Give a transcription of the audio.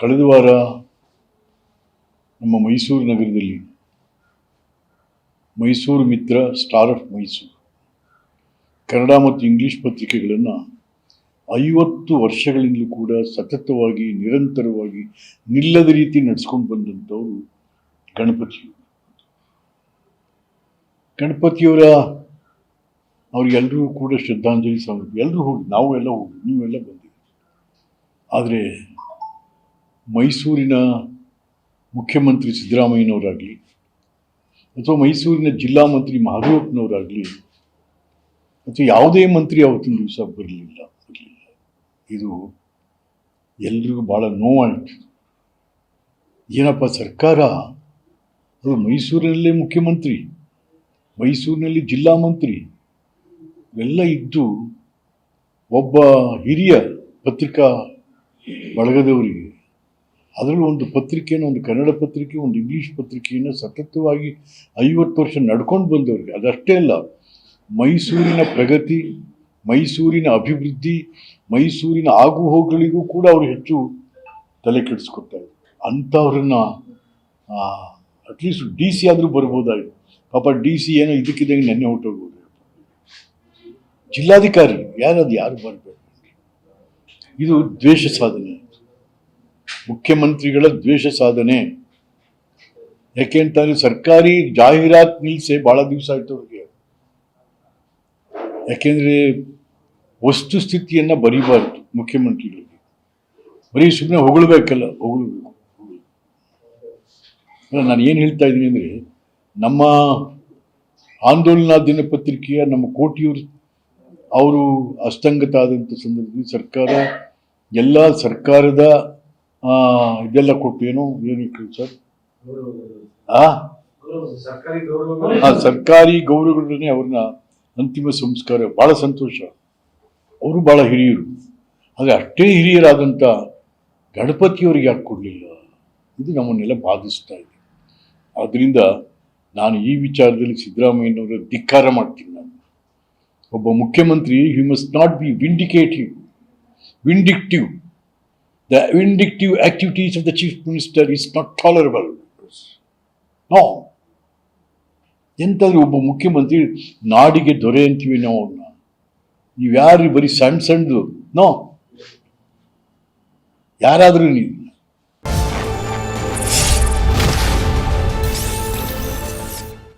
ಕಳೆದ ವಾರ ನಮ್ಮ ಮೈಸೂರು ನಗರದಲ್ಲಿ ಮೈಸೂರು ಮಿತ್ರ ಸ್ಟಾರ್ ಆಫ್ ಮೈಸೂರು. ಕನ್ನಡ ಮತ್ತು ಇಂಗ್ಲಿಷ್ ಪತ್ರಿಕೆಗಳನ್ನು ಐವತ್ತು ವರ್ಷಗಳಿಂದಲೂ ಕೂಡ ಸತತವಾಗಿ, ನಿರಂತರವಾಗಿ ನಿಲ್ಲದ ರೀತಿ ನಡೆಸ್ಕೊಂಡು ಬಂದಂಥವರು ಗಣಪತಿ ಗಣಪತಿಯವರ ಅವ್ರಿಗೆಲ್ಲರೂ ಕೂಡ ಶ್ರದ್ಧಾಂಜಲಿ ಸಲ್ಲಿಸಿ ಎಲ್ಲರೂ ಹೋಗಿ ನಾವು ಎಲ್ಲ ಹೋಗಿ, ನೀವೆಲ್ಲ ಬಂದಿದ್ದೀವಿ ಆದರೆ ಮೈಸೂರಿನ ಮುಖ್ಯಮಂತ್ರಿ ಸಿದ್ದರಾಮಯ್ಯನವರಾಗಲಿ ಅಥವಾ ಮೈಸೂರಿನ ಜಿಲ್ಲಾ ಮಂತ್ರಿ ಮಹದೇವಪ್ಪನವರಾಗಲಿ ಅಥವಾ ಯಾವುದೇ ಮಂತ್ರಿ ಅವತ್ತಿನ ದಿವಸ ಬರಲಿಲ್ಲ ಬರಲಿಲ್ಲ. ಇದು ಎಲ್ರಿಗೂ ಭಾಳ ನೋವಾಯಿತು. ಏನಪ್ಪ ಸರ್ಕಾರ? ಅದು ಮೈಸೂರಿನಲ್ಲೇ ಮುಖ್ಯಮಂತ್ರಿ, ಮೈಸೂರಿನಲ್ಲಿ ಜಿಲ್ಲಾ ಮಂತ್ರಿ, ಇವೆಲ್ಲ ಇದ್ದು ಒಬ್ಬ ಹಿರಿಯ ಪತ್ರಿಕಾ ಬಳಗದವರಿಗೆ ಅದರಲ್ಲೂ ಒಂದು ಪತ್ರಿಕೆಯನ್ನು ಒಂದು ಕನ್ನಡ ಪತ್ರಿಕೆ, ಒಂದು ಇಂಗ್ಲೀಷ್ ಪತ್ರಿಕೆಯನ್ನು ಸತತವಾಗಿ ಐವತ್ತು ವರ್ಷ ನಡ್ಕೊಂಡು ಬಂದವ್ರಿಗೆ. ಅದಷ್ಟೇ ಅಲ್ಲ, ಮೈಸೂರಿನ ಪ್ರಗತಿ, ಮೈಸೂರಿನ ಅಭಿವೃದ್ಧಿ, ಮೈಸೂರಿನ ಆಗುಹೋಗುಗಳಿಗೂ ಕೂಡ ಅವರು ಹೆಚ್ಚು ತಲೆ ಕೆಡಿಸ್ಕೊಡ್ತಾರೆ ಅಂಥವ್ರನ್ನ ಅಟ್ಲೀಸ್ಟ್ ಡಿ ಸಿ ಆದರೂ ಬರ್ಬೋದಾಗಿ ಪಾಪ ಡಿ ಸಿ ಏನೋ ಇದಕ್ಕಿದ್ದಂಗೆ ನೆನ್ನೆ ಹೊಟ್ಟೋಗ್ಬೋದು ಜಿಲ್ಲಾಧಿಕಾರಿ ಯಾರದು ಯಾರು ಬರಬೇಕು? ಇದು ದ್ವೇಷ ಸಾಧನೆ. ಮುಖ್ಯಮಂತ್ರಿಗಳ ದ್ವೇಷ ಸಾಧನೆ. ಯಾಕೆ ಅಂತಂದ್ರೆ ಸರ್ಕಾರಿ ಜಾಹೀರಾತ್ ನಿಲ್ಸೆ ಬಹಳ ದಿವಸ ಆಯ್ತು ಅವ್ರಿಗೆ. ಯಾಕೆಂದ್ರೆ ವಸ್ತುಸ್ಥಿತಿಯನ್ನ ಬರೀಬಾರ್ದು ಮುಖ್ಯಮಂತ್ರಿಗಳಿಗೆ. ಬರೀ ಸುಮ್ಮನೆ ಹೊಗಳಬೇಕಲ್ಲ, ಹೊಗಳ್ಬೇಕು. ನಾನು ಏನು ಹೇಳ್ತಾ ಇದ್ದೀನಿ ಅಂದರೆ, ನಮ್ಮ ಆಂದೋಲನ ದಿನಪತ್ರಿಕೆಯ ನಮ್ಮ ಕೋಟಿಯವರು ಅವರು ಅಸ್ತಂಗತ ಆದಂಥ ಸಂದರ್ಭದಲ್ಲಿ ಸರ್ಕಾರ, ಎಲ್ಲ ಸರ್ಕಾರದ ಇದೆಲ್ಲ ಕೊಟ್ಟು ಏನು ಏನು ಸರ್? ಆ? ಸರ್ಕಾರಿ ಗೌರವ ಆ, ಸರ್ಕಾರಿ ಗೌರವಗಳನ್ನೇ ಅವ್ರನ್ನ ಅಂತಿಮ ಸಂಸ್ಕಾರ, ಭಾಳ ಸಂತೋಷ. ಅವರು ಭಾಳ ಹಿರಿಯರು. ಆದರೆ ಅಷ್ಟೇ ಹಿರಿಯರಾದಂಥ ಗಣಪತಿಯವರಿಗೆ ಯಾಕೆ ಕೊಡಲಿಲ್ಲ? ಇದು ನಮ್ಮನ್ನೆಲ್ಲ ಬಾಧಿಸ್ತಾ ಇದೆ. ಆದ್ದರಿಂದ ನಾನು ಈ ವಿಚಾರದಲ್ಲಿ ಸಿದ್ದರಾಮಯ್ಯನವರ ಧಿಕ್ಕಾರ ಮಾಡ್ತೀನಿ ನಾನು. ಒಬ್ಬ ಮುಖ್ಯಮಂತ್ರಿ he must not be vindicative vindictive the vindictive activities of the chief minister is not tolerable no ಎಂತಾದ್ರೂ ಒಬ್ಬ ಮುಖ್ಯಮಂತ್ರಿ ನಾಡಿಗೆ ದೊರೆ ಅಂತೀವಿ ನಾವು? ಅವ್ರನ್ನ ನೀವು ಯಾರು ಬರೀ ಸಣ್ಣ ಸಣ್ಣದು? ನೋ ಯಾರಾದರೂ ನೀವು.